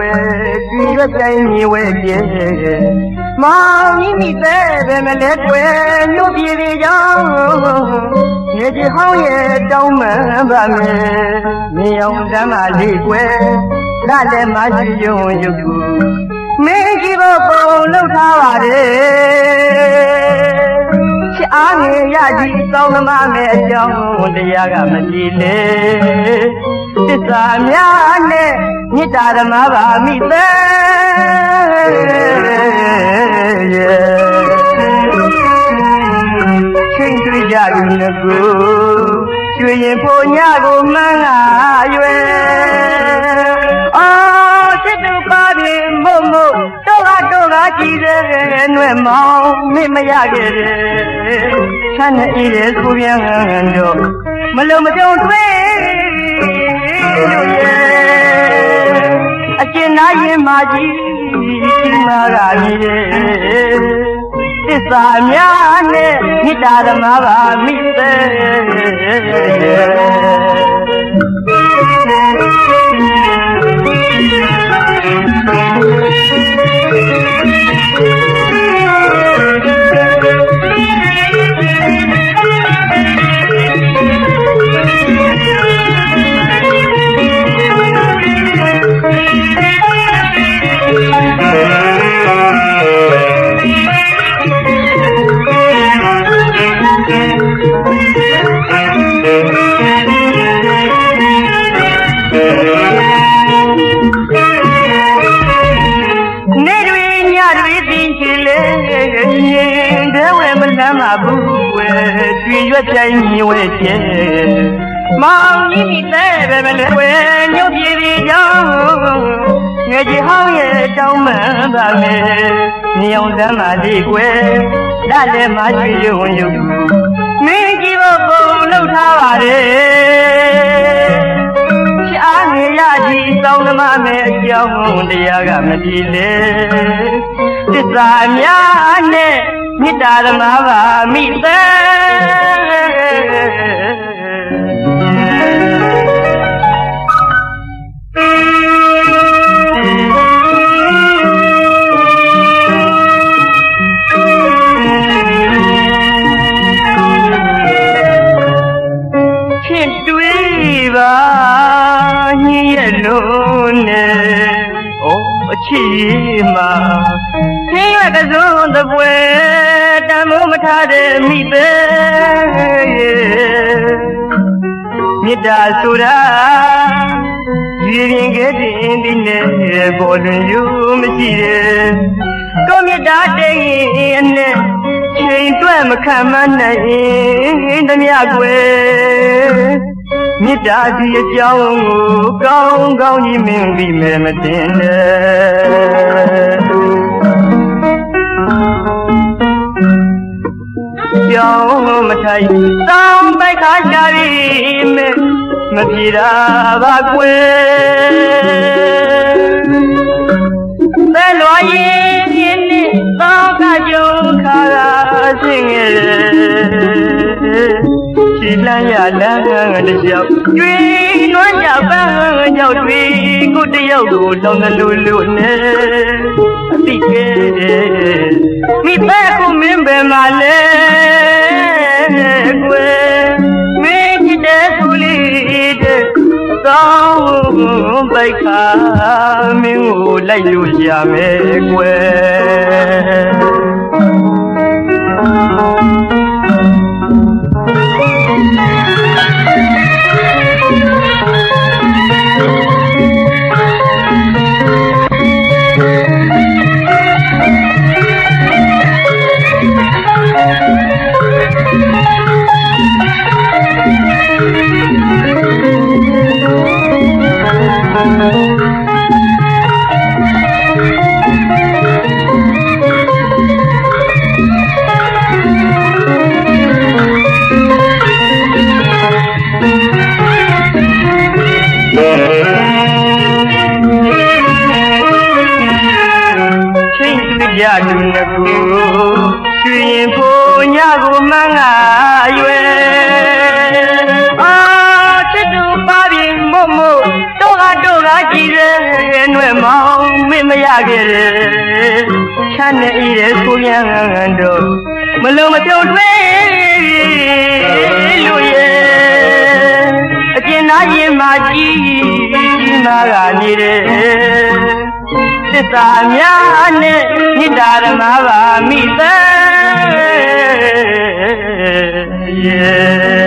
ကွယ်ဒီရွက်တိုင်းမြေဝဲကျဲမောင်မိမိတဲ့ပဲမလဲကွယ်မြို့ပြည်တွေကြောင့်မြေကြီးဟောင်းရဲ့တောင်းမှန်ပါမယ်မြေအောင်တမ်းပါလေးကွယ်လာလည်းမရှိယုံယုတ်ကူမင်းကြီးဖို့ပုံလောက်ထားပါတယ်ချစ်အားငယ်ရကြီးကောင်းသမားမဲ့အကြောင်းတရားကမကြည်လေသစ္စာများနဲ့ မေတ္တာဓမ္မပါမိသေးချင်းတွေ့ကြပြီငကူရွှေရင်ဖို့ညကိုမှန်းလာရွယ်အော်စစ်တူပါပြီမို့မို့တော့ကတော့ကကြည်တဲ့နွဲ့မောင်မမရခဲ့တယ်ဆန်းနေရဆိုပြန်တော့မလုံးမပြုံတွေ့လို့ရဲ့ အကျဉ်းသားရင်မာကြီးဒီမှာကကြီးသစ္စာများနဲ့မေတ္တာဓမ္မပါမိသေးနေ တဲ့ဝဲမလမ်းမှာဘူးဝဲတွေ့ရွက်တိုင်းမြဝဲကျဲမောင်ကြီးမိတဲ့ပဲမလဲဝဲညို့ပြေပြေကြောင်းငယ်ကြီးဟောင်းရဲ့တောင်းမှန်ပါမယ်ညောင်တမ်းပါလေးကွယ်ဒါလည်းမရှိရုံရုပ်မင်းကြီးဖို့ပုံလောက်ထားပါတယ်ရှားနေရကြီးတောင်းသမားမဲ့အကြောင်းတရားကမကြည်လေသစ္စာများနဲ့ မေတ္တာဓမ္မပါမိသေးချစ်တွေ့ပါညရဲ့လုံးနဲ့ဩအချစ်မှာခင်းရွက်ကစုံတပွဲတန် မိုးမထားတဲ့မိသေးမေတ္တာဆိုတာရည်ရင်ခဲ့တဲ့ဒီနဲ့ပေါ်လွင်ယူမရှိတဲ့ကိုမေတ္တာတိတ်အနဲ့ချိန်တွက်မခံမနိုင်တမျှကွယ်မေတ္တာဒီအကြောင်းကိုကောင်းကောင်းကြီးမင်းပြီးမယ်မတင်နဲ့ ကြောင်းမထိုင်တောင်းပိုက်ခါရှာပြီမေမပြေတာပါကွယ်ဘယ်လိုရင်ရင်နဲ့တောင်းကကြုံ လန်းရလန်းတစ်ယောက်ကျွေးနွမ်းကြပန်းကြောက်တွေကိုတယောက်ကိုလောင်းလူလူနဲ့အတိကဲမိဘကိုမင်းပဲမလဲကွယ်မင်းချစ်တဲ့သူလေးတဲ့ကောင်းပိုက်ခါမင်းကိုလိုက်လို့ရမယ်ကွယ် ချင်းတွေ့ကြသူငကူရွှေရင်ဖို့ညကိုမန်းငါရွယ်အာချစ်သူပါပြီမို့မို့တော့ကတော့ကကြည်တဲ့နွယ်မောင်ရခဲ့တယ်ချမ်းနေဤတဲ့ကိုပြန်တော့မလုံးမပြုံတွေးလို့ရဲ့အကျဉ်းသားရင်မာကြီးဒီမှာကနေတယ် စ်တာများနဲ့မြစ်တာဓမ္မပါမိသရေ